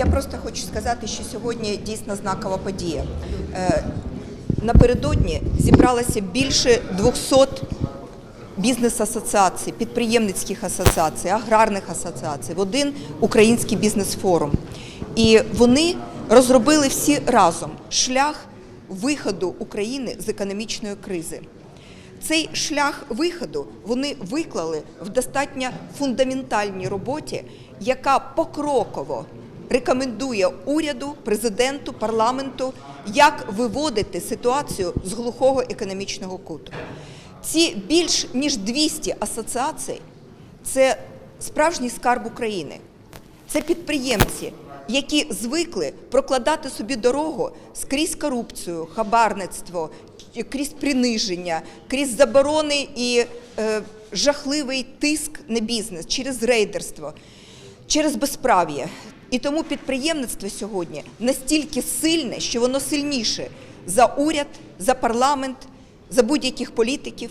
Я просто хочу сказати, що сьогодні дійсно знакова подія. Е, Напередодні зібралося більше 200 бізнес-асоціацій, підприємницьких асоціацій, аграрних асоціацій в один український бізнес-форум. І вони розробили всі разом шлях виходу України з економічної кризи. Цей шлях виходу вони виклали в достатньо фундаментальній роботі, яка покроково рекомендує уряду, президенту, парламенту, як виводити ситуацію з глухого економічного куту. Ці більш ніж 200 асоціацій це справжній скарб України. Це підприємці, які звикли прокладати собі дорогу скрізь корупцію, хабарництво, крізь приниження, крізь заборони і е, жахливий тиск на бізнес через рейдерство, через безправ'я. І тому підприємництво сьогодні настільки сильне, що воно сильніше за уряд, за парламент, за будь-яких політиків.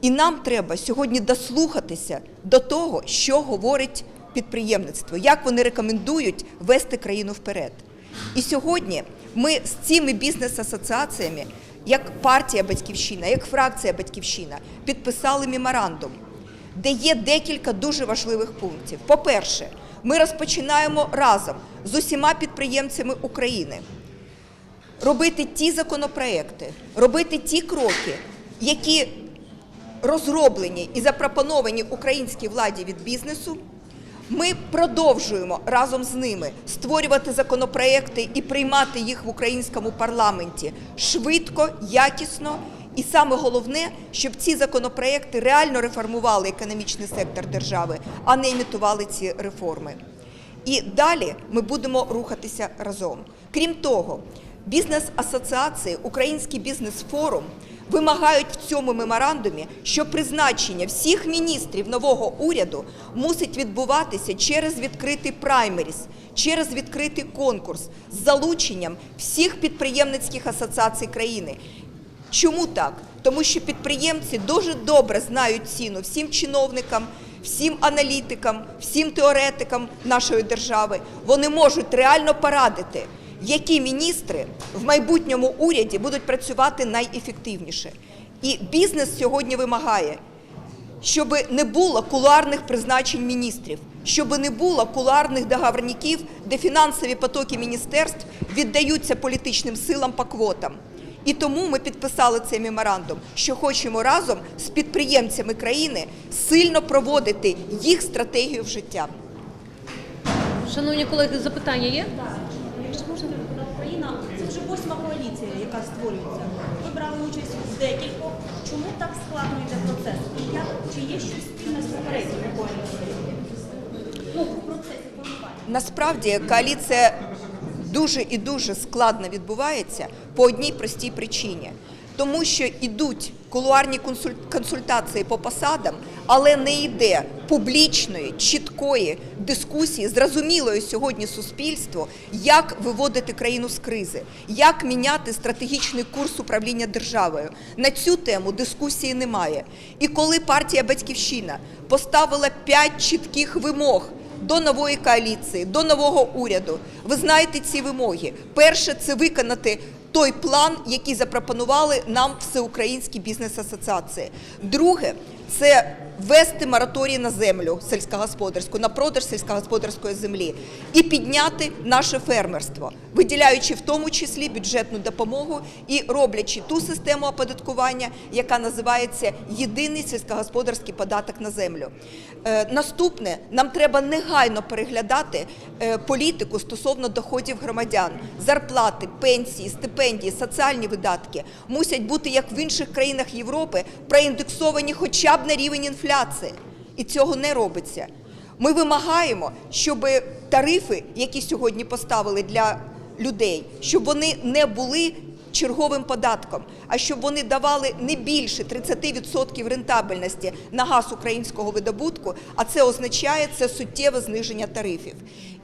І нам треба сьогодні дослухатися до того, що говорить підприємництво, як вони рекомендують вести країну вперед. І сьогодні ми з цими бізнес-асоціаціями, як партія Батьківщина, як фракція Батьківщина, підписали меморандум, де є декілька дуже важливих пунктів. По-перше, ми розпочинаємо разом з усіма підприємцями України робити ті законопроекти, робити ті кроки, які розроблені і запропоновані українській владі від бізнесу. Ми продовжуємо разом з ними створювати законопроекти і приймати їх в українському парламенті швидко, якісно. І саме головне, щоб ці законопроекти реально реформували економічний сектор держави, а не імітували ці реформи. І далі ми будемо рухатися разом. Крім того, бізнес-асоціації, Український бізнес-форум вимагають в цьому меморандумі, що призначення всіх міністрів нового уряду мусить відбуватися через відкритий праймеріс, через відкритий конкурс з залученням всіх підприємницьких асоціацій країни. Чому так? Тому що підприємці дуже добре знають ціну всім чиновникам, всім аналітикам, всім теоретикам нашої держави. Вони можуть реально порадити, які міністри в майбутньому уряді будуть працювати найефективніше. І бізнес сьогодні вимагає, щоб не було кулуарних призначень міністрів, щоб не було кулуарних договорників, де фінансові потоки міністерств віддаються політичним силам по квотам. І тому ми підписали цей меморандум, що хочемо разом з підприємцями країни сильно проводити їх стратегію в життя. Шановні колеги, запитання є? Якщо можна Україна, це вже восьма коаліція, яка створюється. Ви брали участь в декількох. Чому так складно йде процес? І як чи є щось спільне з попередніми коаліціями? Ну, в процесі формування. Насправді коаліція дуже і дуже складно відбувається по одній простій причині. Тому що йдуть кулуарні консультації по посадам, але не йде публічної, чіткої дискусії, зрозумілої сьогодні суспільству, як виводити країну з кризи, як міняти стратегічний курс управління державою. На цю тему дискусії немає. І коли партія Батьківщина поставила п'ять чітких вимог до нової коаліції, до нового уряду. Ви знаєте ці вимоги. Перше це виконати той план, який запропонували нам всеукраїнські бізнес-асоціації. Друге це ввести мораторій на землю сільськогосподарську, на продаж сільськогосподарської землі і підняти наше фермерство, виділяючи в тому числі бюджетну допомогу і роблячи ту систему оподаткування, яка називається єдиний сільськогосподарський податок на землю. Е, наступне нам треба негайно переглядати е, політику стосовно доходів громадян, зарплати, пенсії, стипендії, соціальні видатки мусять бути як в інших країнах Європи проіндексовані хоча на рівень інфляції, і цього не робиться. Ми вимагаємо, щоб тарифи, які сьогодні поставили для людей, щоб вони не були черговим податком, а щоб вони давали не більше 30% рентабельності на газ українського видобутку, а це означає це суттєве зниження тарифів.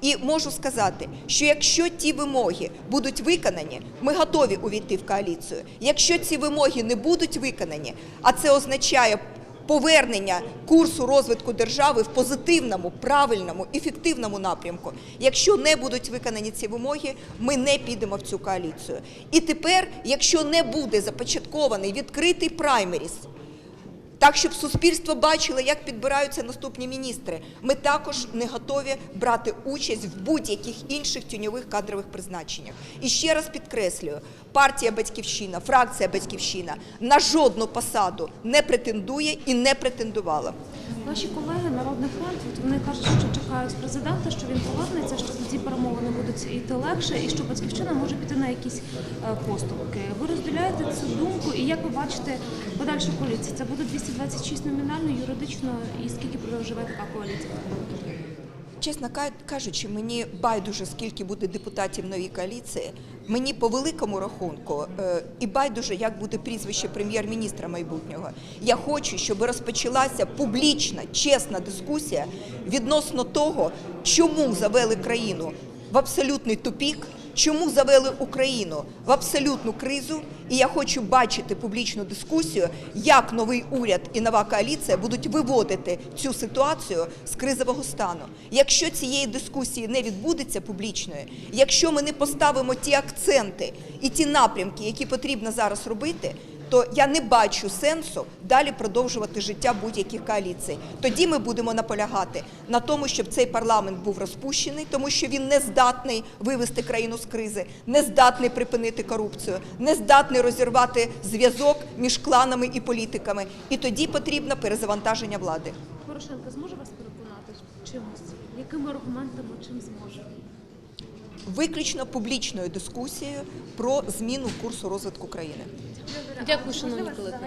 І можу сказати, що якщо ті вимоги будуть виконані, ми готові увійти в коаліцію. Якщо ці вимоги не будуть виконані, а це означає повернення курсу розвитку держави в позитивному, правильному, ефективному напрямку. Якщо не будуть виконані ці вимоги, ми не підемо в цю коаліцію. І тепер, якщо не буде започаткований відкритий праймеріс, так, щоб суспільство бачило, як підбираються наступні міністри. Ми також не готові брати участь в будь-яких інших тіньових кадрових призначеннях. І ще раз підкреслюю: партія Батьківщина, фракція Батьківщина на жодну посаду не претендує і не претендувала. Ваші колеги Народний фронт вони кажуть, що чекають президента, що він повернеться, що ці перемовини будуть йти легше, і що батьківщина може піти на якісь е, поступки. Ви розділяєте цю думку, і як ви бачите подальшу коаліцію? Це буде 226 номінально, юридично, і скільки проживе така коаліція? Чесно кажучи, мені байдуже, скільки буде депутатів новій коаліції. Мені по великому рахунку е, і байдуже, як буде прізвище прем'єр-міністра майбутнього. Я хочу, щоб розпочалася публічна, чесна дискусія відносно того, чому завели країну в абсолютний тупік, чому завели Україну в абсолютну кризу. І я хочу бачити публічну дискусію, як новий уряд і нова коаліція будуть виводити цю ситуацію з кризового стану. Якщо цієї дискусії не відбудеться публічної, якщо ми не поставимо ті акценти і ті напрямки, які потрібно зараз робити. То я не бачу сенсу далі продовжувати життя будь-яких коаліцій. Тоді ми будемо наполягати на тому, щоб цей парламент був розпущений, тому що він не здатний вивести країну з кризи, не здатний припинити корупцію, не здатний розірвати зв'язок між кланами і політиками. І тоді потрібно перезавантаження влади. Порошенко зможе вас переконати чимось? Якими аргументами чим зможе? Виключно публічною дискусією про зміну курсу розвитку країни. Дякую, шановні колеги.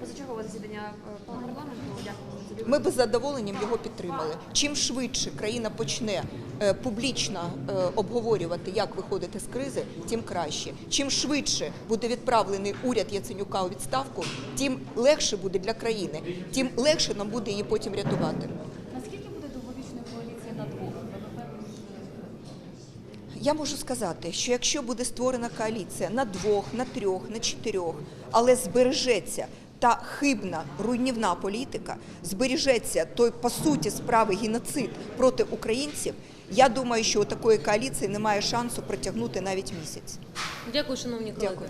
Позачергове засідання е, парламенту. Дякую Ми би з задоволенням його підтримали. Чим швидше країна почне е, публічно е, обговорювати, як виходити з кризи, тим краще. Чим швидше буде відправлений уряд Яценюка у відставку, тим легше буде для країни, тим легше нам буде її потім рятувати. наскільки буде довговічна коаліція на двох? Я можу сказати, що якщо буде створена коаліція на двох, на трьох, на чотирьох, але збережеться та хибна руйнівна політика, збережеться той по суті справи геноцид проти українців. Я думаю, що у такої коаліції немає шансу протягнути навіть місяць. Дякую, шановні колеги. Дякую.